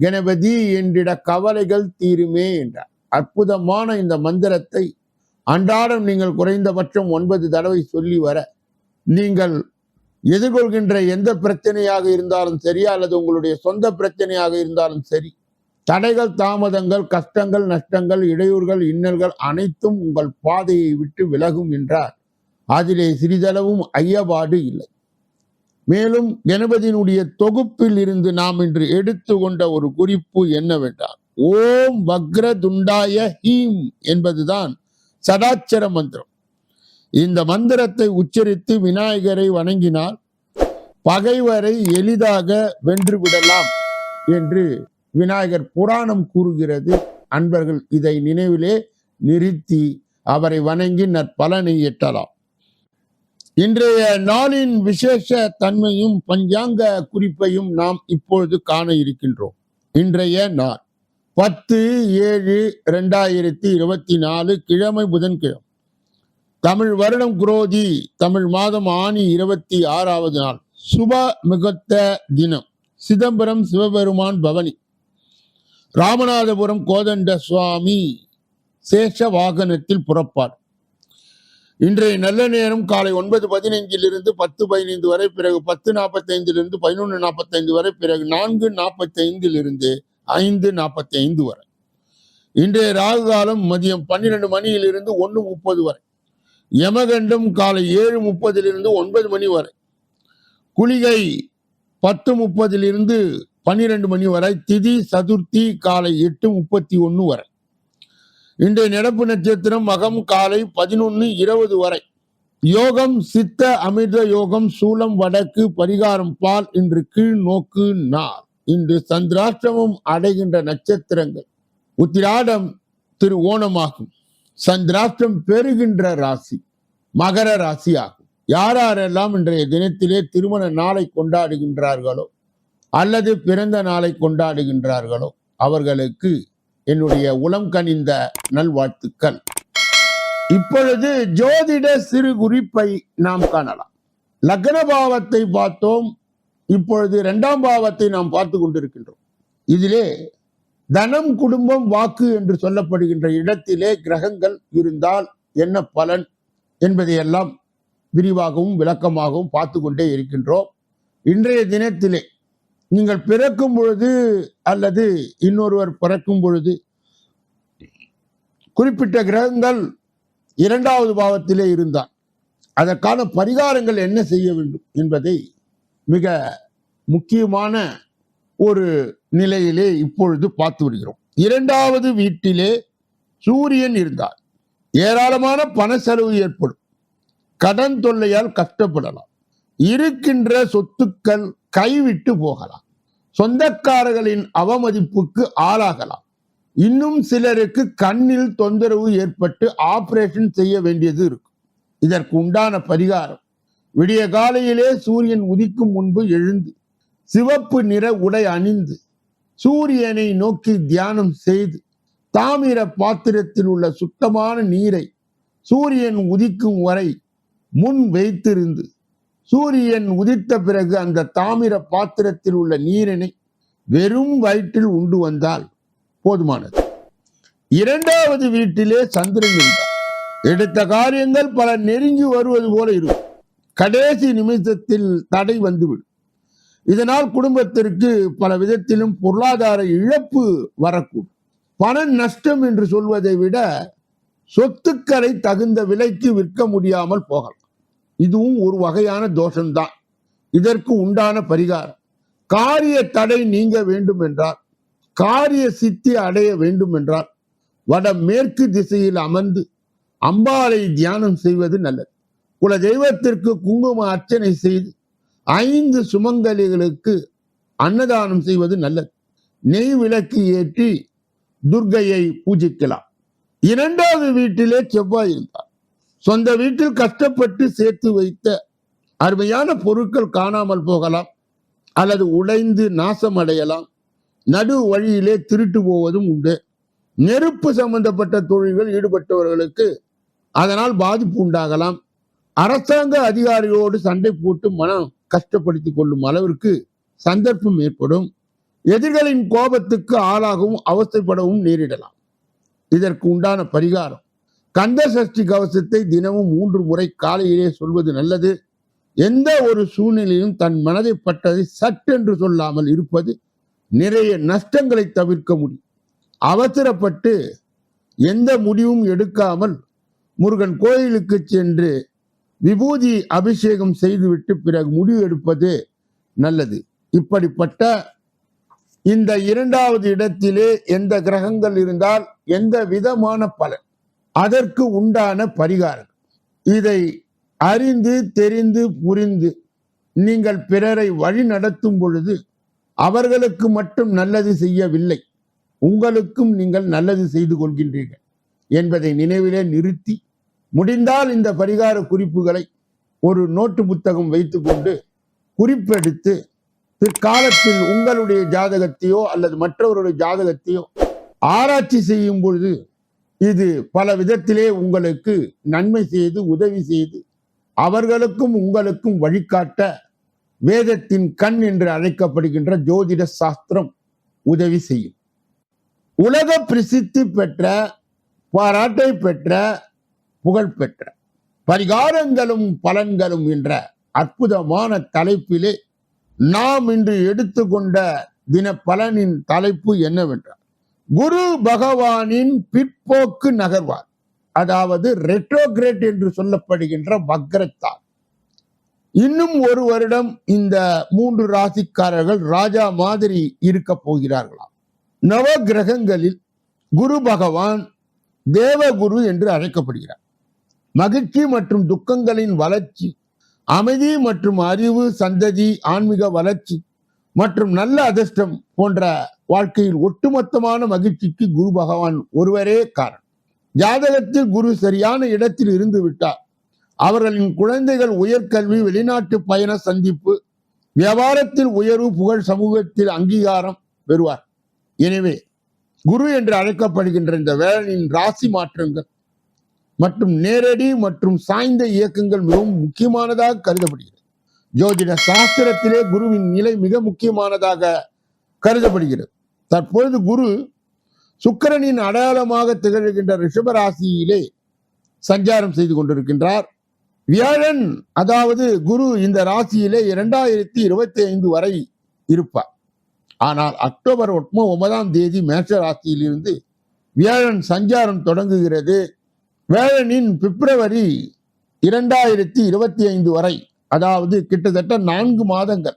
கணபதி என்றிட கவலைகள் தீருமே என்றார். அற்புதமான இந்த மந்திரத்தை அன்றாடம் நீங்கள் குறைந்தபட்சம் ஒன்பது தடவை சொல்லி வர நீங்கள் எதிர்கொள்கின்ற எந்த பிரச்சனையாக இருந்தாலும் சரி அல்லது உங்களுடைய சொந்த பிரச்சனையாக இருந்தாலும் சரி தடைகள் தாமதங்கள் கஷ்டங்கள் நஷ்டங்கள் இடையூறுகள் இன்னல்கள் அனைத்தும் உங்கள் பாதையை விட்டு விலகும் என்றார். அதிலே சிறிதளவும் ஐயபாடு இல்லை. மேலும் கணபதியினுடைய தொகுப்பில் இருந்து நாம் இன்று எடுத்து கொண்ட ஒரு குறிப்பு என்னவென்றால் ஓம் வக்ர துண்டாய ஹீம் என்பதுதான் சடாச்சர மந்திரம். இந்த மந்திரத்தை உச்சரித்து விநாயகரை வணங்கினால் பகைவரை எளிதாக வென்று விடலாம் என்று விநாயகர் புராணம் கூறுகிறது. அன்பர்கள் இதை நினைவிலே நிறுத்தி அவரை வணங்கி நற்பலனை எட்டலாம் இன்றைய நாளின் விசேஷ தன்மையும் பஞ்சாங்க குறிப்பையும் நாம் இப்பொழுது காண இருக்கின்றோம். இன்றைய நாள் பத்து ஏழு ரெண்டாயிரத்தி இருபத்தி நாலு கிழமை புதன்கிழமை. தமிழ் வருடம் குரோதி தமிழ் மாதம் ஆணி இருபத்தி ஆறாவது நாள். சுப மிகுத்த தினம். சிதம்பரம் சிவபெருமான் பவனி. ராமநாதபுரம் கோதண்ட சுவாமி சேஷ வாகனத்தில் புறப்பாடு. இன்றைய நல்ல நேரம் காலை ஒன்பது பதினைஞ்சிலிருந்து பத்து பதினைந்து வரை பிறகு பத்து நாற்பத்தைந்திலிருந்து பதினொன்று நாற்பத்தைந்து வரை பிறகு நான்கு நாற்பத்தைந்திலிருந்து ஐந்து நாற்பத்தைந்து வரை. இன்றைய ராகு காலம் மதியம் பன்னிரண்டு மணியிலிருந்து ஒன்று முப்பது வரை. யமகண்டம் காலை ஏழு முப்பதிலிருந்து ஒன்பது மணி வரை. குளிகை பத்து முப்பதிலிருந்து பன்னிரண்டு மணி வரை. திதி சதுர்த்தி காலை எட்டு முப்பத்தி ஒன்று வரை. இன்றைய நடப்பு நட்சத்திரம் மகம் காலை பதினொன்று இருபது வரை. யோகம் சித்த அமிர்த யோகம் சூலம் வடக்கு பரிகாரம் பால் இன்று கீழ் நோக்கு நார். இன்று சந்திராஷ்டமம் அடைகின்ற நட்சத்திரங்கள். உத்திராடம் திரு ஓணமாகும். சந்திராஷ்டம் பெறுகின்ற ராசி மகர ராசி ஆகும் யாரெல்லாம் இன்றைய தினத்திலே திருமண நாளை கொண்டாடுகின்றார்களோ அல்லது பிறந்த நாளை கொண்டாடுகின்றார்களோ அவர்களுக்கு என்னுடைய உளம் கனிந்த நல்வாழ்த்துக்கள். இப்பொழுது ஜோதிட சிறு குறிப்பை நாம் காணலாம். லக்ன பாவத்தை பார்த்தோம். இப்பொழுது இரண்டாம் பாவத்தை நாம் பார்த்து கொண்டிருக்கின்றோம். இதிலே தனம் குடும்பம் வாக்கு என்று சொல்லப்படுகின்ற இடத்திலே கிரகங்கள் இருந்தால் என்ன பலன் என்பதையெல்லாம் விரிவாகவும் விளக்கமாகவும் பார்த்து கொண்டே இருக்கின்றோம். இன்றைய தினத்திலே நீங்கள் பிறக்கும் பொழுது அல்லது இன்னொருவர் பிறக்கும் பொழுது குறிப்பிட்ட கிரகங்கள் இரண்டாவது பாவத்திலே இருந்தார் அதற்கான பரிகாரங்கள் என்ன செய்ய வேண்டும் என்பதை மிக முக்கியமான ஒரு நிலையிலே இப்பொழுது பார்த்து வருகிறோம். இரண்டாவது வீட்டிலே சூரியன் இருந்தார் ஏராளமான பண செலவு ஏற்படும். கடன் தொல்லையால் கஷ்டப்படலாம். இருக்கின்ற சொத்துக்கள் கைவிட்டு போகலாம். சொந்தக்காரர்களின் அவமதிப்புக்கு ஆளாகலாம். இன்னும் சிலருக்கு கண்ணில் தொந்தரவு ஏற்பட்டு ஆபரேஷன் செய்ய வேண்டியது இருக்கும். இதற்கு உண்டான பரிகாரம் விடிய காலையிலே சூரியன் உதிக்கும் முன்பு எழுந்து சிவப்பு நிற உடை அணிந்து சூரியனை நோக்கி தியானம் செய்து தாமிர பாத்திரத்தில் உள்ள சுத்தமான நீரை சூரியன் உதிக்கும் வரை முன் வைத்திருந்து சூரியன் உதித்த பிறகு அந்த தாமிர பாத்திரத்தில் உள்ள நீரினை வெறும் வயிற்றில் உண்டு வந்தால் போதுமானது. இரண்டாவது வீட்டிலே சந்திரன் இருந்தார். எடுத்த காரியங்கள் பல நெருங்கி வருவது போல இருக்கும். கடைசி நிமிஷத்தில் தடை வந்துவிடும். இதனால் குடும்பத்திற்கு பல விதத்திலும் பொருளாதார இழப்பு வரக்கூடும். பண நஷ்டம் என்று சொல்வதை விட சொத்துக்களை தகுந்த விலைக்கு விற்க முடியாமல் போகலாம். இதுவும் ஒரு வகையான தோஷம்தான். இதற்கு உண்டான பரிகாரம். காரிய தடை நீங்க வேண்டும் என்றால் காரிய சித்தி அடைய வேண்டும் என்றால் வட மேற்கு திசையில் அமர்ந்து அம்பாளை தியானம் செய்வது நல்லது. குல தெய்வத்திற்கு குங்கும அர்ச்சனை செய்து ஐந்து சுமங்கலிகளுக்கு அன்னதானம் செய்வது நல்லது. நெய் விளக்கு ஏற்றி துர்கையை பூஜிக்கலாம். இரண்டாவது வீட்டிலே செவ்வாய் இருந்தார். சொந்த வீட்டில் கஷ்டப்பட்டு சேர்த்து வைத்த அருமையான பொருட்கள் காணாமல் போகலாம் அல்லது உடைந்து நாசமடையலாம். நடு வழியிலே திருட்டு போவதும் உண்டு. நெருப்பு சம்பந்தப்பட்ட தொழில்கள் ஈடுபட்டவர்களுக்கு அதனால் பாதிப்பு உண்டாகலாம். அரசாங்க அதிகாரியோடு சண்டை போட்டு மனம் கஷ்டப்படுத்திக் கொள்ளும் அளவிற்கு சந்தர்ப்பம் ஏற்படும். எதிரிகளின் கோபத்துக்கு ஆளாகவும் அவஸ்தைப்படவும் நேரிடலாம். இதற்கு உண்டான பரிகாரம் கந்த சஷ்டி கவசத்தை தினமும் மூன்று முறை காலையிலே சொல்வது நல்லது. எந்த ஒரு சூழ்நிலையும் தன் மனதை பட்டதை சட்டென்று சொல்லாமல் இருப்பது நிறைய நஷ்டங்களை தவிர்க்க முடியும். அவசரப்பட்டு எந்த முடிவும் எடுக்காமல் முருகன் கோயிலுக்கு சென்று விபூதி அபிஷேகம் செய்துவிட்டு பிறகு முடிவு எடுப்பது நல்லது. இப்படிப்பட்ட இந்த இரண்டாவது இடத்திலே எந்த கிரகங்கள் இருந்தால் எந்த விதமான பலன்? அதற்கு உண்டான பரிகாரம். இதை அறிந்து தெரிந்து புரிந்து நீங்கள் பிறரை வழி நடத்தும் பொழுது அவர்களுக்கு மட்டும் நல்லது செய்யவில்லை. உங்களுக்கும் நீங்கள் நல்லது செய்து கொள்கின்றீர்கள் என்பதை நினைவிலே நிறுத்தி முடிந்தால் இந்த பரிகார குறிப்புகளை ஒரு நோட்டு புத்தகம் வைத்துக்கொண்டு குறிப்பெடுத்து பிற்காலத்தில் உங்களுடைய ஜாதகத்தையோ அல்லது மற்றவருடைய ஜாதகத்தையோ ஆராய்ச்சி செய்யும் பொழுது இது பல விதத்திலே உங்களுக்கு நன்மை செய்து உதவி செய்து அவர்களுக்கும் உங்களுக்கும் வழிகாட்ட வேதத்தின் கண் என்று அழைக்கப்படுகின்ற ஜோதிட சாஸ்திரம் உதவி செய்யும். உலக பிரசித்தி பெற்ற பாராட்டை பெற்ற புகழ் பெற்ற பரிகாரங்களும் பலன்களும் என்ற அற்புதமான தலைப்பிலே நாம் இன்று எடுத்துக்கொண்ட தின பலனின் தலைப்பு என்னவென்றால் குரு பகவானின் பிற்போக்கு நகர்வார். அதாவது ரெட்ரோகிரேட் என்று சொல்லப்படுகின்ற வக்ரத்தார். இன்னும் ஒரு வருடம் இந்த மூன்று ராசிக்காரர்கள் ராஜா மாதிரி இருக்க போகிறார்களாம். நவ கிரகங்களில் குரு பகவான் தேவகுரு என்று அழைக்கப்படுகிறார். மகிழ்ச்சி மற்றும் துக்கங்களின் வளர்ச்சி அமைதி மற்றும் அறிவு சந்ததி ஆன்மீக வளர்ச்சி மற்றும் நல்ல அதிர்ஷ்டம் போன்ற வாழ்க்கையில் ஒட்டுமொத்தமான மகிழ்ச்சிக்கு குரு பகவான் ஒருவரே காரணம். ஜாதகத்தில் குரு சரியான இடத்தில் இருந்து விட்டார். அவர்களின் குழந்தைகள் உயர்கல்வி வெளிநாட்டு பயண சந்திப்பு வியாபாரத்தில் உயர்வு புகழ் சமூகத்தில் அங்கீகாரம் பெறுவார். எனவே குரு என்று அழைக்கப்படுகின்ற இந்த வேளனின் ராசி மாற்றங்கள் மற்றும் நேரடி மற்றும் சாய்ந்த இயக்கங்கள் மிகவும் முக்கியமானதாக கருதப்படுகிறது. ஜோதிட சாஸ்திரத்திலே குருவின் நிலை மிக முக்கியமானதாக கருதப்படுகிறது. தற்பொழுது குரு சுக்கிரனின் அடையாளமாக திகழ்கின்ற ரிஷபராசியிலே சஞ்சாரம் செய்து கொண்டிருக்கின்றார். வியாழன் அதாவது குரு இந்த ராசியிலே இரண்டாயிரத்தி இருபத்தி ஐந்து வரை இருப்பார். ஆனால் அக்டோபர் ஒன்பதாம் தேதி மேஷ ராசியிலிருந்து வியாழன் சஞ்சாரம் தொடங்குகிறது. வேழனின் பிப்ரவரி இரண்டாயிரத்தி இருபத்தி ஐந்து வரை அதாவது கிட்டத்தட்ட நான்கு மாதங்கள்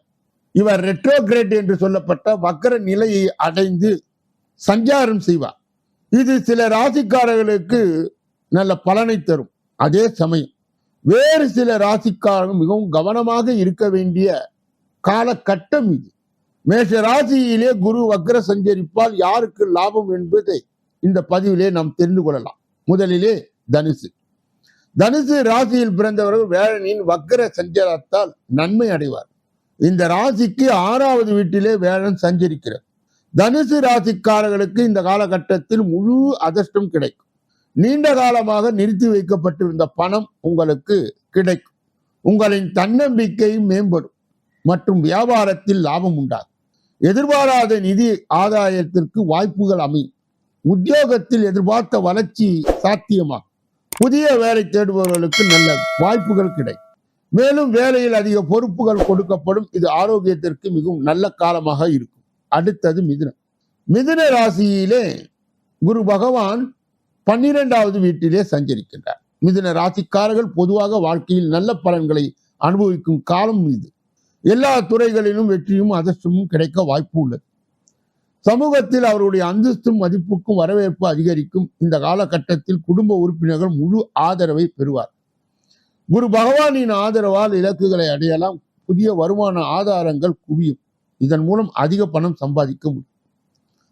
இவர் ரெட்ரோகிரேட் என்று சொல்லப்பட்ட வக்கர நிலையை அடைந்து சஞ்சாரம் செய்வார். இது சில ராசிக்காரர்களுக்கு நல்ல பலனை தரும். அதே சமயம் வேறு சில ராசிக்காரர்கள் மிகவும் கவனமாக இருக்க வேண்டிய காலகட்டம் இது. மேஷ ராசியிலே குரு வக்ர சஞ்சரிப்பால் யாருக்கு லாபம் என்பதை இந்த பதிவிலே நாம் தெரிந்து கொள்ளலாம். முதலிலே தனுசு. தனுசு ராசியில் பிறந்தவர்கள் வேழனின் வக்ர சஞ்சாரத்தால் நன்மை அடைவார். இந்த ராசிக்கு ஆறாவது வீட்டிலே வேலன் சஞ்சரிக்கிறது தனுசு ராசிக்காரர்களுக்கு இந்த காலகட்டத்தில் முழு அதிர்ஷ்டம் கிடைக்கும். நீண்ட காலமாக நிறுத்தி வைக்கப்பட்டிருந்த பணம் உங்களுக்கு கிடைக்கும். உங்களின் தன்னம்பிக்கை மேம்படும். மற்றும் வியாபாரத்தில் லாபம் உண்டாகும். எதிர்பாராத நிதி ஆதாயத்திற்கு வாய்ப்புகள் அமையும். உத்தியோகத்தில் எதிர்பார்த்த வளர்ச்சி சாத்தியமாகும். புதிய வேலை தேடுபவர்களுக்கு நல்ல வாய்ப்புகள் கிடைக்கும். மேலும் வேலையில் அதிக பொறுப்புகள் கொடுக்கப்படும். இது ஆரோக்கியத்திற்கு மிகவும் நல்ல காலமாக இருக்கும். அடுத்தது மிதுனம். மிதுன ராசியிலே குரு பகவான் பன்னிரெண்டாவது வீட்டிலே சஞ்சரிக்கின்றார். மிதுன ராசிக்காரர்கள் பொதுவாக வாழ்க்கையில் நல்ல பலன்களை அனுபவிக்கும் காலம் இது. எல்லா துறைகளிலும் வெற்றியும் அதிர்ஷ்டமும் கிடைக்க வாய்ப்பு உள்ளது. சமூகத்தில் அவருடைய அந்தஸ்தும் மதிப்புக்கும் வரவேற்பு அதிகரிக்கும். இந்த காலகட்டத்தில் குடும்ப உறுப்பினர்கள் முழு ஆதரவை பெறுவார் குரு பகவானின் ஆதரவால் இலக்குகளை அடையலாம். புதிய வருமான ஆதாரங்கள் குவியும். இதன் மூலம் அதிக பணம் சம்பாதிக்க முடியும்.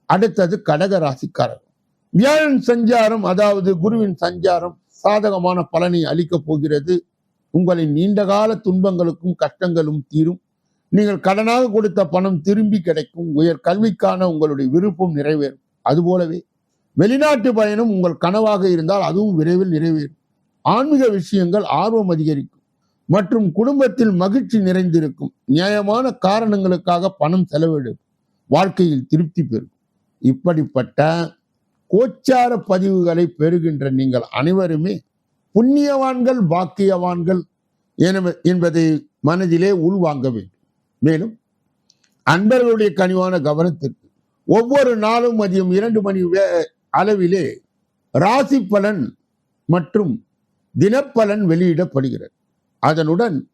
அடுத்தது கடக ராசிக்காரர் வியாழன் சஞ்சாரம் அதாவது குருவின் சஞ்சாரம் சாதகமான பலனை அளிக்கப் போகிறது. உங்களின் நீண்டகால துன்பங்களுக்கும் கஷ்டங்களும் தீரும். நீங்கள் கடனாக கொடுத்த பணம் திரும்பி கிடைக்கும். உயர் கல்விக்கான உங்களுடைய விருப்பம் நிறைவேறும். அதுபோலவே வெளிநாட்டு பயணம் உங்கள் கனவாக இருந்தால் அதுவும் விரைவில் நிறைவேறும். ஆன்மீக விஷயங்கள் ஆர்வம் அதிகரிக்கும் மற்றும் குடும்பத்தில் மகிழ்ச்சி நிறைந்திருக்கும். நியாயமான காரணங்களுக்காக பணம் செலவிடும். வாழ்க்கையில் திருப்தி பெறும். இப்படிப்பட்ட கோச்சார பதிவுகளை பெறுகின்ற நீங்கள் அனைவருமே புண்ணியவான்கள் பாக்கியவான்கள் என- என்பதை மனதிலே உள்வாங்க வேண்டும். மேலும் அன்பர்களுடைய கனிவான கவனத்திற்கு ஒவ்வொரு நாளும் மதியம் இரண்டு மணி அளவிலே ராசி பலன் மற்றும் தினப்பலன் வெளியிடப்படுகிறது. அதனுடன்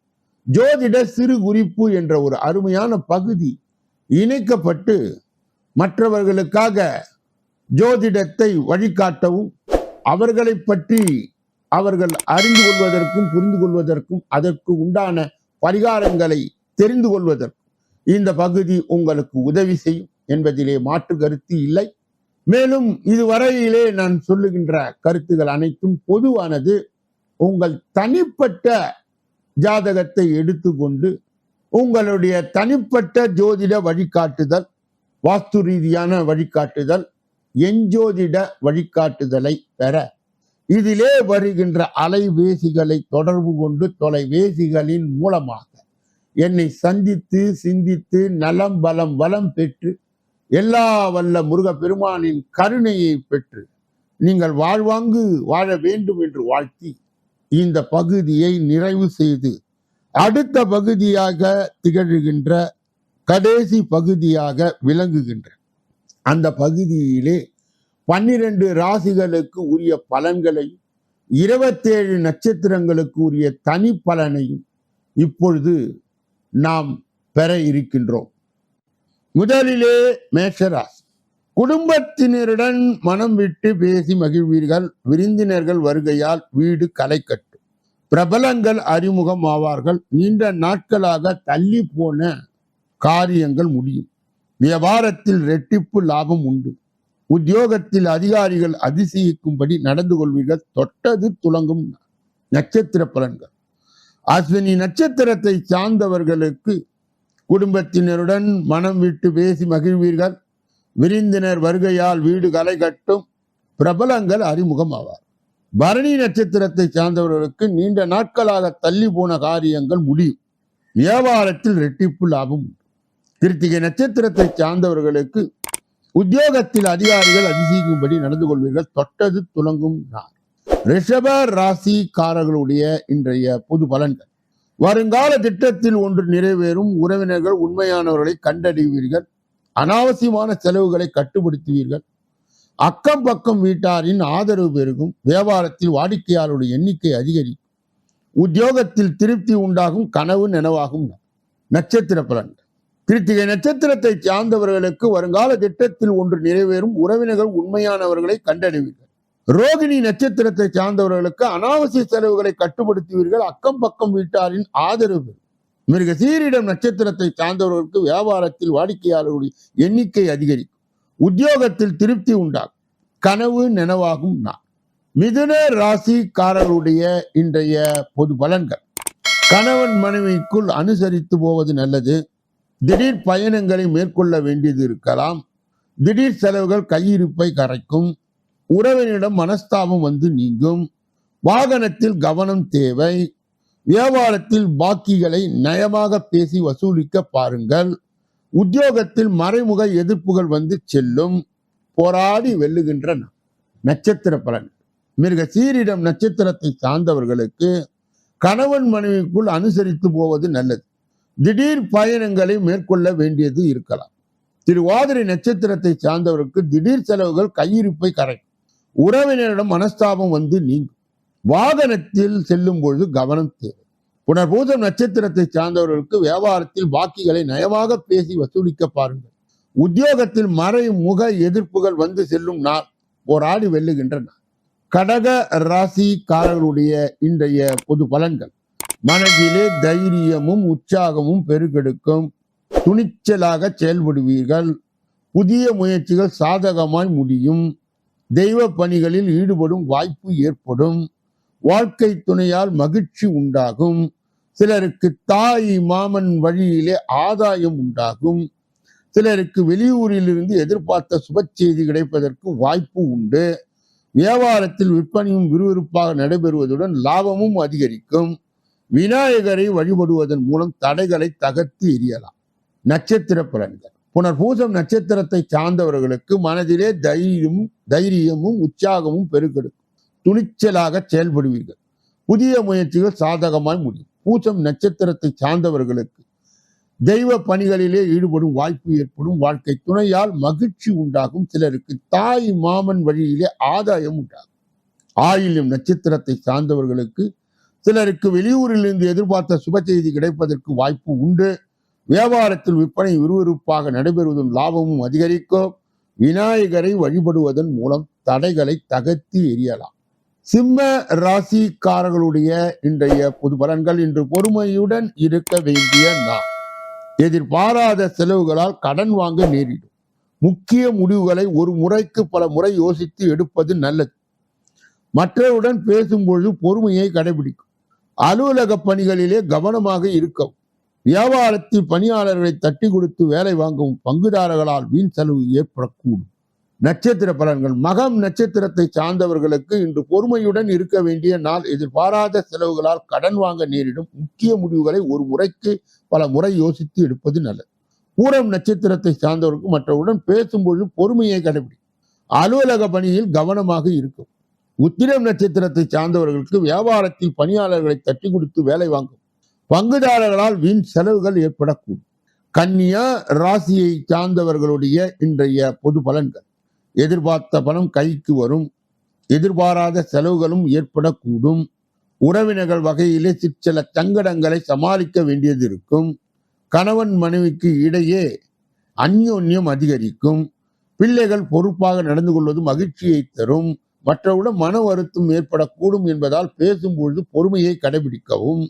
ஜோதிட சிறு குறிப்பு என்ற ஒரு அருமையான பகுதி இணைக்கப்பட்டு மற்றவர்களுக்காக ஜோதிடத்தை வழிகாட்டவும் அவர்களை பற்றி அவர்கள் அறிந்து கொள்வதற்கும் புரிந்து கொள்வதற்கும் அதற்கு உண்டான பரிகாரங்களை தெரிந்து கொள்வதற்கும் இந்த பகுதி உங்களுக்கு உதவி செய்யும் என்பதிலே மாற்று கருத்து இல்லை. மேலும் இதுவரையிலே நான் சொல்லுகின்ற கருத்துகள் அனைத்தும் பொதுவானது. உங்கள் தனிப்பட்ட ஜாதகத்தை எடுத்துக்கொண்டு உங்களுடைய தனிப்பட்ட ஜோதிட வழிகாட்டுதல் வாஸ்து ரீதியான வழிகாட்டுதல் எஞ்சோதிட வழிகாட்டுதலை பெற. இதிலே வருகின்ற அலைபேசிகளை தொடர்பு கொண்டு தொலைபேசிகளின் மூலமாக என்னை சந்தித்து சிந்தித்து நலம் பலம் வளம் பெற்று எல்லா வல்ல முருகப்பெருமானின் கருணையை பெற்று நீங்கள் வாழ்வாங்கு வாழ வேண்டும் என்று வாழ்த்தி இந்த பகுதியை நிறைவு செய்து அடுத்த பகுதியாக திகழ்கின்ற கடைசி பகுதியாக விளங்குகின்ற அந்த பகுதியிலே பன்னிரண்டு ராசிகளுக்கு உரிய பலன்களையும் இருபத்தேழு நட்சத்திரங்களுக்கு உரிய தனி பலனையும் இப்பொழுது நாம் பெற இருக்கின்றோம். முதலிலே மேஷராசி. குடும்பத்தினருடன் மனம் விட்டு பேசி மகிழ்வீர்கள். விருந்தினர்கள் வருகையால் வீடு களை கட்டும் பிரபலங்கள் அறிமுகம் ஆவார்கள் நீண்ட நாட்களாக தள்ளி போன காரியங்கள் முடியும். வியாபாரத்தில் ரெட்டிப்பு லாபம் உண்டு. உத்தியோகத்தில் அதிகாரிகள் அதிசயிக்கும்படி நடந்து கொள்வீர்கள். தொட்டது துலங்கும் நட்சத்திர பலன்கள். அஸ்வினி நட்சத்திரத்தை சார்ந்தவர்களுக்கு குடும்பத்தினருடன் மனம் விட்டு பேசி மகிழ்வீர்கள். விருந்தினர் வருகையால் வீடு களை கட்டும் பிரபலங்கள் அறிமுகம் ஆவார் பரணி நட்சத்திரத்தை சார்ந்தவர்களுக்கு நீண்ட நாட்களாக தள்ளி போன காரியங்கள் முடியும். வியாபாரத்தில் ரெட்டிப்பு லாபம் கிருத்திகை நட்சத்திரத்தை சார்ந்தவர்களுக்கு உத்தியோகத்தில் அதிகாரிகள் அதிசயிக்கும்படி நடந்து கொள்வீர்கள். தொட்டது துலங்கும் நான் ரிஷப ராசிக்காரர்களுடைய இன்றைய பொது பலன்கள். வருங்கால திட்டத்தில் ஒன்று நிறைவேறும். உறவினர்கள் உண்மையானவர்களை கண்டறிவீர்கள். அனாவசியமான செலவுகளை கட்டுப்படுத்துவீர்கள். அக்கம் பக்கம் வீட்டாரின் ஆதரவு பெருகும். வியாபாரத்தில் வாடிக்கையாளருடைய எண்ணிக்கை அதிகரிக்கும். உத்தியோகத்தில் திருப்தி உண்டாகும். கனவு நினைவாகும். நட்சத்திர பலன்கள் கிருத்திகை நட்சத்திரத்தை சார்ந்தவர்களுக்கு வருங்கால திட்டத்தில் ஒன்று நிறைவேறும். உறவினர்கள் உண்மையானவர்களை கண்டறிவீர்கள் ரோகிணி நட்சத்திரத்தை சார்ந்தவர்களுக்கு அனாவசிய செலவுகளை கட்டுப்படுத்துவீர்கள். அக்கம் பக்கம் வீட்டாரின் ஆதரவு மிருக சீரிடம் நட்சத்திரத்தை சார்ந்தவர்களுக்கு வியாபாரத்தில் வாடிக்கையாளர்களுடைய எண்ணிக்கை அதிகரிக்கும். உத்தியோகத்தில் திருப்தி உண்டாகும். கனவு நனவாகும் நான் மிதுன ராசிக்காரருடைய இன்றைய பொது பலன்கள். கணவன் மனைவிக்குள் அனுசரித்து போவது நல்லது. திடீர் பயணங்களை மேற்கொள்ள வேண்டியது இருக்கலாம். திடீர் செலவுகள் கையிருப்பை கரைக்கும். உறவினிடம் மனஸ்தாபம் வந்து நீங்கும். வாகனத்தில் கவனம் தேவை. வியாபாரத்தில் பாக்கிகளை நயமாக பேசி வசூலிக்க பாருங்கள். உத்தியோகத்தில் மறைமுக எதிர்ப்புகள் வந்து செல்லும். போராடி வெல்லுகின்ற நட்சத்திர பலன் மிருக சீரிடம் நட்சத்திரத்தை சார்ந்தவர்களுக்கு கணவன் மனைவிக்குள் அனுசரித்து போவது நல்லது. திடீர் பயணங்களை மேற்கொள்ள வேண்டியது இருக்கலாம். திருவாதிரை நட்சத்திரத்தை சார்ந்தவருக்கு திடீர் செலவுகள் கையிருப்பை கரைக்கும் உறவினரிடம் மனஸ்தாபம் வந்து நீங்கும். வாகனத்தில் செல்லும் பொழுது கவனம் தேவை. புனர்பூதம் நட்சத்திரத்தை சார்ந்தவர்களுக்கு வியாபாரத்தில் பாக்கிகளை நயமாக பேசி வசூலிக்க பாருங்கள். உத்தியோகத்தில் மறை முக எதிர்ப்புகள் வந்து செல்லும் நாள். போராடி வெல்லுகின்றன கடக ராசிக்காரர்களுடைய இன்றைய பொது பலன்கள். மனதிலே தைரியமும் உற்சாகமும் பெருகெடுக்கும் துணிச்சலாக செயல்படுவீர்கள். புதிய முயற்சிகள் சாதகமாய் முடியும். தெய்வ பணிகளில் ஈடுபடும் வாய்ப்பு ஏற்படும். வாழ்க்கை துணையால் மகிழ்ச்சி உண்டாகும். சிலருக்கு தாய் மாமன் வழியிலே ஆதாயம் உண்டாகும். சிலருக்கு வெளியூரிலிருந்து எதிர்பார்த்த சுப செய்தி கிடைப்பதற்கு வாய்ப்பு உண்டு. வியாபாரத்தில் விற்பனையும் விறுவிறுப்பாக நடைபெறுவதுடன் லாபமும் அதிகரிக்கும். விநாயகரை வழிபடுவதன் மூலம் தடைகளை தகர்த்து எரியலாம் நட்சத்திர பலன்கள். புனர் பூசம் நட்சத்திரத்தை சார்ந்தவர்களுக்கு மனதிலே தைரியம் தைரியமும் உற்சாகமும் பெருக்கெடுக்கும் துணிச்சலாக செயல்படுவீர்கள். புதிய முயற்சிகள் சாதகமாய் முடியும். பூசம் நட்சத்திரத்தை சார்ந்தவர்களுக்கு தெய்வ பணிகளிலே ஈடுபடும் வாய்ப்பு ஏற்படும். வாழ்க்கை துணையால் மகிழ்ச்சி உண்டாகும். சிலருக்கு தாய் மாமன் வழியிலே ஆதாயம் உண்டாகும். ஆயிலும் நட்சத்திரத்தை சார்ந்தவர்களுக்கு சிலருக்கு வெளியூரிலிருந்து எதிர்பார்த்த சுப செய்தி கிடைப்பதற்கு வாய்ப்பு உண்டு. வியாபாரத்தில் விற்பனை விறுவிறுப்பாக நடைபெறுவதும் லாபமும் அதிகரிக்கும். விநாயகரை வழிபடுவதன் மூலம் தடைகளை தகர்த்து எறியலாம். சிம்ம ராசிக்காரர்களுடைய இன்றைய பொது பலன்கள் இன்று பொறுமையுடன் இருக்க வேண்டிய நாள். எதிர்பாராத செலவுகளால் கடன் வாங்க நேரிடும். முக்கிய முடிவுகளை ஒரு முறைக்கு பல முறை யோசித்து எடுப்பது நல்லது. மற்றவருடன் பேசும்பொழுது பொறுமையை கடைபிடிக்கும். அலுவலக பணிகளிலே கவனமாக இருக்கவும். வியாபாரத்தில் பணியாளர்களை தட்டி கொடுத்து வேலை வாங்கவும் பங்குதாரர்களால் வீண் செலவு ஏற்படக்கூடும். நட்சத்திர பலன்கள். மகம் நட்சத்திரத்தை சார்ந்தவர்களுக்கு இன்று பொறுமையுடன் இருக்க வேண்டிய நாள். எதிர்பாராத செலவுகளால் கடன் வாங்க நேரிடும். முக்கிய முடிவுகளை ஒரு முறைக்கு பல முறை யோசித்து எடுப்பது நல்லது. பூரம் நட்சத்திரத்தை சார்ந்தவர்களுக்கு மற்றவருடன் பேசும்பொழுது பொறுமையை கடைபிடி. அலுவலக பணியில் கவனமாக இருக்கும். உத்திரம் நட்சத்திரத்தை சார்ந்தவர்களுக்கு வியாபாரத்தில் பணியாளர்களை தட்டி கொடுத்து வேலை வாங்கும். பங்குதாரர்களால் வீண் செலவுகள் ஏற்படக்கூடும். கன்னியா ராசியை சார்ந்தவர்களுடைய இன்றைய பொது பலன்கள். எதிர்பார்த்த பணம் கைக்கு வரும். எதிர்பாராத செலவுகளும் ஏற்படக்கூடும். உறவினர்கள் வகையிலே சிற்சில சங்கடங்களை சமாளிக்க வேண்டியது இருக்கும். கணவன் மனைவிக்கு இடையே அந்யோன்யம் அதிகரிக்கும். பிள்ளைகள் பொறுப்பாக நடந்து கொள்வது மகிழ்ச்சியை தரும். மற்றவுடன் மன வருத்தம் ஏற்படக்கூடும் என்பதால் பேசும்பொழுது பொறுமையை கடைபிடிக்கவும்.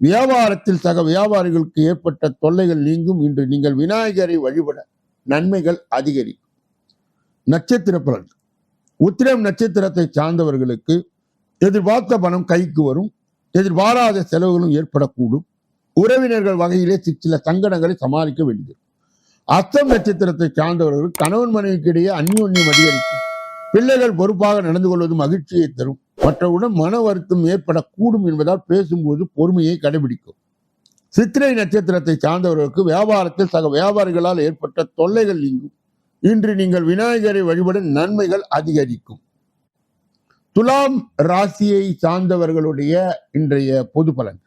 வியாபாரத்தில் சக வியாபாரிகளுக்கு ஏற்பட்ட தொல்லைகள் நீங்கும். இன்று நீங்கள் விநாயகரை வழிபட நன்மைகள் அதிகரிக்கும். நட்சத்திர பலன் உத்திரம் நட்சத்திரத்தை சார்ந்தவர்களுக்கு எதிர்பார்த்த பணம் கைக்கு வரும். எதிர்பாராத செலவுகளும் ஏற்படக்கூடும். உறவினர்கள் வகையிலே சில சங்கடங்களை சமாளிக்க வேண்டியது. அஸ்தம் நட்சத்திரத்தை சார்ந்தவர்கள் கணவன் மனைவிக்கு இடையே அந்யோன்யம் அதிகரிக்கும். பிள்ளைகள் பொறுப்பாக நடந்து கொள்வது மகிழ்ச்சியை தரும். மற்றவுடன் மன வருத்தம் ஏற்படக்கூடும் என்பதால் பேசும்போது பொறுமையை கடைபிடிக்கும். சித்திரை நட்சத்திரத்தை சார்ந்தவர்களுக்கு வியாபாரத்தில் சக வியாபாரிகளால் ஏற்பட்ட தொல்லைகள் நீங்கும். இன்று நீங்கள் விநாயகரை வழிபட நன்மைகள் அதிகரிக்கும். துலாம் ராசியை சார்ந்தவர்களுடைய இன்றைய பொது பலன்.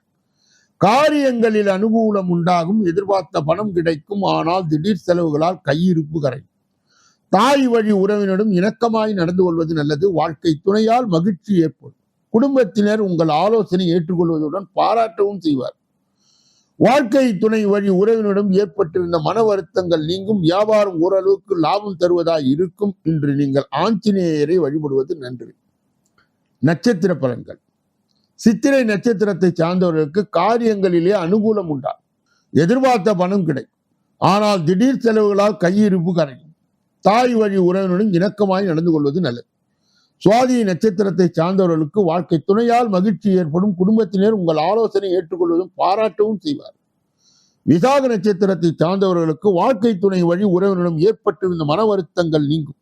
காரியங்களில் அனுகூலம் உண்டாகும் எதிர்பார்த்த பணம் கிடைக்கும் ஆனால் திடீர் செலவுகளால் கையிருப்பு கரை. தாய் வழி உறவினரும் இணக்கமாய் நடந்து கொள்வது நல்லது வாழ்க்கை துணையால் மகிழ்ச்சி ஏற்படும். குடும்பத்தினர் உங்கள் ஆலோசனை ஏற்றுக்கொள்வதுடன் பாராட்டவும் செய்வார். வாழ்க்கை துணை வழி உறவினரிடம் ஏற்பட்டிருந்த மன வருத்தங்கள் நீங்கும். வியாபாரம் ஓரளவுக்கு லாபம் தருவதாய் இருக்கும் என்று நீங்கள் ஆஞ்சநேயரை வழிபடுவது நன்று. நட்சத்திர பலன்கள். சித்திரை நட்சத்திரத்தை சார்ந்தவர்களுக்கு காரியங்களிலே அனுகூலம் உண்டாகும் எதிர்பார்த்த பணம் கிடைக்கும். ஆனால் திடீர் செலவுகளால் கையிருப்பு கரையும். தாய் வழி உறவினரும் இணக்கமாய் நடந்து கொள்வது நல்லது. சுவாதி நட்சத்திரத்தை சார்ந்தவர்களுக்கு வாழ்க்கை துணையால் மகிழ்ச்சி ஏற்படும். குடும்பத்தினர் உங்கள் ஆலோசனை ஏற்றுக்கொள்வதும் பாராட்டவும் செய்வார். விசாக நட்சத்திரத்தை சார்ந்தவர்களுக்கு வாழ்க்கை துணை வழி உறவினரிடம் ஏற்பட்டிருந்த மன வருத்தங்கள் நீங்கும்.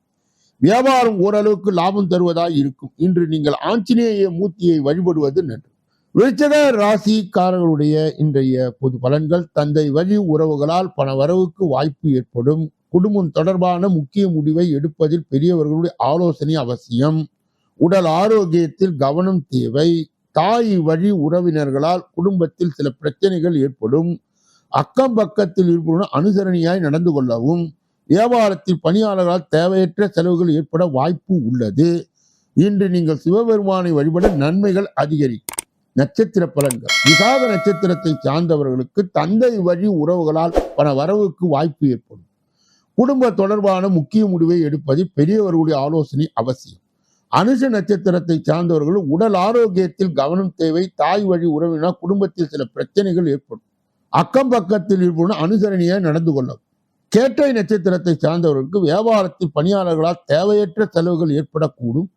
வியாபாரம் ஓரளவுக்கு லாபம் தருவதாய் இருக்கும். இன்று நீங்கள் ஆஞ்சநேய மூர்த்தியை வழிபடுவது நன்று. விருச்சக ராசிக்காரர்களுடைய இன்றைய பொது பலன்கள் தந்தை வழி உறவுகளால் பண வரவுக்கு வாய்ப்பு ஏற்படும். குடும்பம் தொடர்பான முக்கிய முடிவை எடுப்பதில் பெரியவர்களுடைய ஆலோசனை அவசியம். உடல் ஆரோக்கியத்தில் கவனம் தேவை. தாய் வழி உறவினர்களால் குடும்பத்தில் சில பிரச்சனைகள் ஏற்படும். அக்கம் பக்கத்தில் இருப்பவர்கள் அனுசரணையாய் நடந்து கொள்ளவும். வியாபாரத்தில் பணியாளர்களால் தேவையற்ற செலவுகள் ஏற்பட வாய்ப்பு உள்ளது. இன்று நீங்கள் சிவபெருமானை வழிபட நன்மைகள் அதிகரிக்கும் நட்சத்திர பலன்கள். விசாக நட்சத்திரத்தை சார்ந்தவர்களுக்கு தந்தை வழி உறவுகளால் பல வரவுக்கு வாய்ப்பு ஏற்படும். குடும்ப தொடர்பான முக்கிய முடிவை எடுப்பதில் பெரியவர்களுடைய ஆலோசனை அவசியம். அனுஷ நட்சத்திரத்தை சார்ந்தவர்கள் உடல் ஆரோக்கியத்தில் கவனம் தேவை தாய் வழி உறவினால் குடும்பத்தில் சில பிரச்சனைகள் ஏற்படும். அக்கம் பக்கத்தில் இருப்பவர்கள் அனுசரணையாக நடந்து கொள்ளும் கேட்டை நட்சத்திரத்தை சார்ந்தவர்களுக்கு வியாபாரத்தில் பணியாளர்களால் தேவையற்ற செலவுகள் ஏற்படக்கூடும்.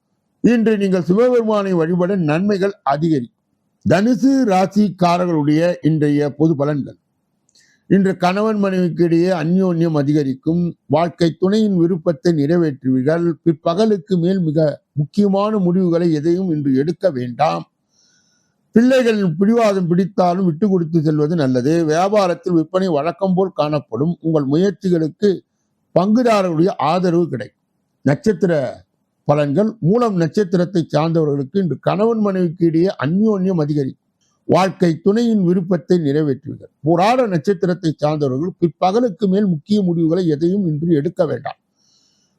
இன்று நீங்கள் சிவபெருமானை வழிபட நன்மைகள் அதிகரிக்கும் தனுசு ராசிக்காரர்களுடைய இன்றைய பொது பலன்கள். இன்று கணவன் மனைவிக்கு இடையே அந்யோன்யம் அதிகரிக்கும். வாழ்க்கை துணையின் விருப்பத்தை நிறைவேற்றுவீர்கள். பிற்பகலுக்கு மேல் மிக முக்கியமான முடிவுகளை எதையும் இன்று எடுக்க வேண்டாம். பிள்ளைகள் பிடிவாதம் பிடித்தாலும் விட்டு கொடுத்து செல்வது நல்லது. வியாபாரத்தில் விற்பனை வழக்கம் போல் காணப்படும். உங்கள் முயற்சிகளுக்கு பங்குதாரர்களுடைய ஆதரவு கிடைக்கும். நட்சத்திர பலன்கள் மூலம் நட்சத்திரத்தை சார்ந்தவர்களுக்கு இன்று கணவன் மனைவிக்கு இடையே அந்யோன்யம் அதிகரிக்கும். வாழ்க்கை துணையின் விருப்பத்தை நிறைவேற்றுவீர்கள் புராட நட்சத்திரத்தை சார்ந்தவர்கள் பிற்பகலுக்கு மேல் முக்கிய முடிவுகளை எதையும் இன்று எடுக்க வேண்டாம்.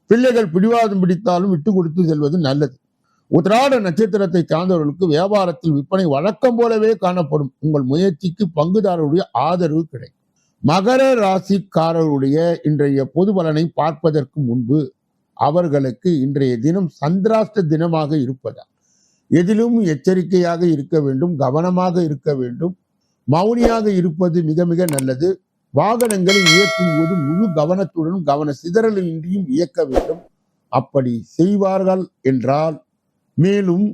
பிள்ளைகள் பிடிவாதம் பிடித்தாலும் விட்டு கொடுத்து செல்வது நல்லது. உத்திராட நட்சத்திரத்தை சார்ந்தவர்களுக்கு வியாபாரத்தில் விற்பனை வழக்கம் போலவே காணப்படும். உங்கள் முயற்சிக்கு பங்குதாரருடைய ஆதரவு கிடைக்கும். மகர ராசிக்காரருடைய இன்றைய பொது பலனை பார்ப்பதற்கு முன்பு அவர்களுக்கு இன்றைய தினம் சந்திராஷ்ட தினமாக இருப்பதால் எதிலும் எச்சரிக்கையாக இருக்க வேண்டும் கவனமாக இருக்க வேண்டும். மௌனியாக இருப்பது மிக மிக நல்லது. வாகனங்களை இயக்கும் போது முழு கவனத்துடன் கவன சிதறலின்றியும் இயக்க வேண்டும். அப்படி செய்வார்கள் என்றால் மேலும்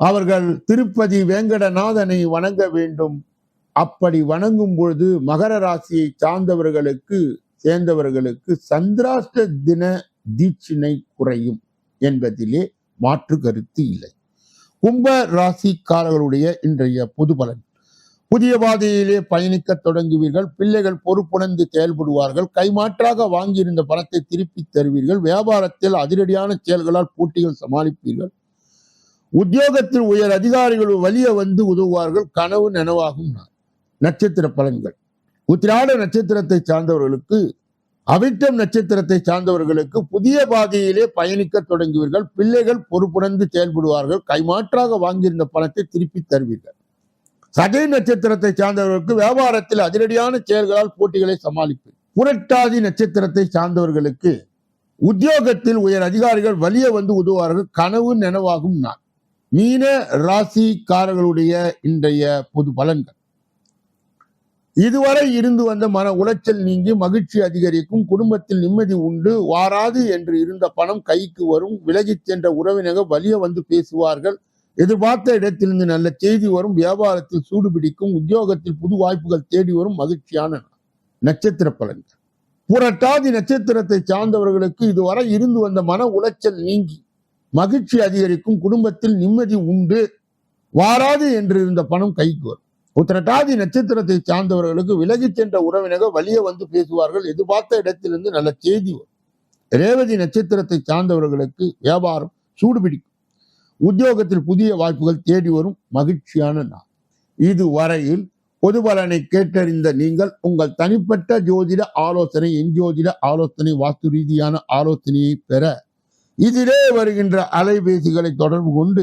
அவர்கள் திருப்பதி வேங்கடநாதனை வணங்க வேண்டும். அப்படி வணங்கும் பொழுது மகர ராசியை சார்ந்தவர்களுக்கு சேர்ந்தவர்களுக்கு சந்திராஷ்ட தின தீட்சினை குறையும் என்பதிலே மாற்று கருத்து இல்லை. கும்ப ராசிக்காரர்களுடைய இன்றைய பொது பலன். புதிய பாதையிலே பயணிக்க தொடங்குவீர்கள் பிள்ளைகள் பொறுப்புணர்ந்து செயல்படுவார்கள் கைமாற்றாக வாங்கியிருந்த பணத்தை திருப்பி தருவீர்கள் வியாபாரத்தில் அதிரடியான செயல்களால் போட்டிகள் சமாளிப்பீர்கள். உத்தியோகத்தில் உயர் அதிகாரிகள் வழிய வந்து உதவுவார்கள் கனவு நனவாகும் நட்சத்திர பலன்கள். உத்திராட நட்சத்திரத்தை சார்ந்தவர்களுக்கு அவிட்டம் நட்சத்திரத்தை சார்ந்தவர்களுக்கு புதிய பாதையிலே பயணிக்க தொடங்குவீர்கள். பிள்ளைகள் பொறுப்புணர்ந்து செயல்படுவார்கள். கைமாற்றாக வாங்கியிருந்த பணத்தை திருப்பி தருவீர்கள். சகை நட்சத்திரத்தை சார்ந்தவர்களுக்கு வியாபாரத்தில் அதிரடியான செயல்களால் போட்டிகளை சமாளிப்பீர்கள் புரட்டாதி நட்சத்திரத்தை சார்ந்தவர்களுக்கு உத்தியோகத்தில் உயர் அதிகாரிகள் வலிய வந்து உதவுவார்கள். கனவு நினைவாகும் நான் மீன ராசிக்காரர்களுடைய இன்றைய பொது பலன்கள். இதுவரை இருந்து வந்த மன உளைச்சல் நீங்கி மகிழ்ச்சி அதிகரிக்கும் குடும்பத்தில் நிம்மதி உண்டு வாராது என்று இருந்த பணம் கைக்கு வரும் விலகிச் சென்ற உறவினர்கள் வலிய வந்து பேசுவார்கள். எதிர்பார்த்த இடத்திலிருந்து நல்ல செய்தி வரும் வியாபாரத்தில் சூடு பிடிக்கும் உத்தியோகத்தில் புது வாய்ப்புகள் தேடி வரும் மகிழ்ச்சியான நட்சத்திர பலன்கள். புரட்டாதி நட்சத்திரத்தை சார்ந்தவர்களுக்கு இதுவரை இருந்து வந்த மன உளைச்சல் நீங்கி மகிழ்ச்சி அதிகரிக்கும் குடும்பத்தில் நிம்மதி உண்டு வாராது என்று இருந்த பணம் கைக்கு வரும். உத்திரட்டாதி நட்சத்திரத்தை சார்ந்தவர்களுக்கு விலகிச் சென்ற உறவினர்கள் வழியே வந்து பேசுவார்கள் எதிர்பார்த்த இடத்திலிருந்து நல்ல செய்தி வரும். ரேவதி நட்சத்திரத்தை சார்ந்தவர்களுக்கு வியாபாரம் சூடுபிடிக்கும் உத்தியோகத்தில் புதிய வாய்ப்புகள் தேடி வரும். மகிழ்ச்சியான நாள். இதுவரையில் பொது பலனை கேட்டறிந்த நீங்கள் உங்கள் தனிப்பட்ட ஜோதிட ஆலோசனை என் ஜோதிட ஆலோசனை வாஸ்து ரீதியான ஆலோசனையை பெற. இதிலே வருகின்ற அலைபேசிகளை தொடர்பு கொண்டு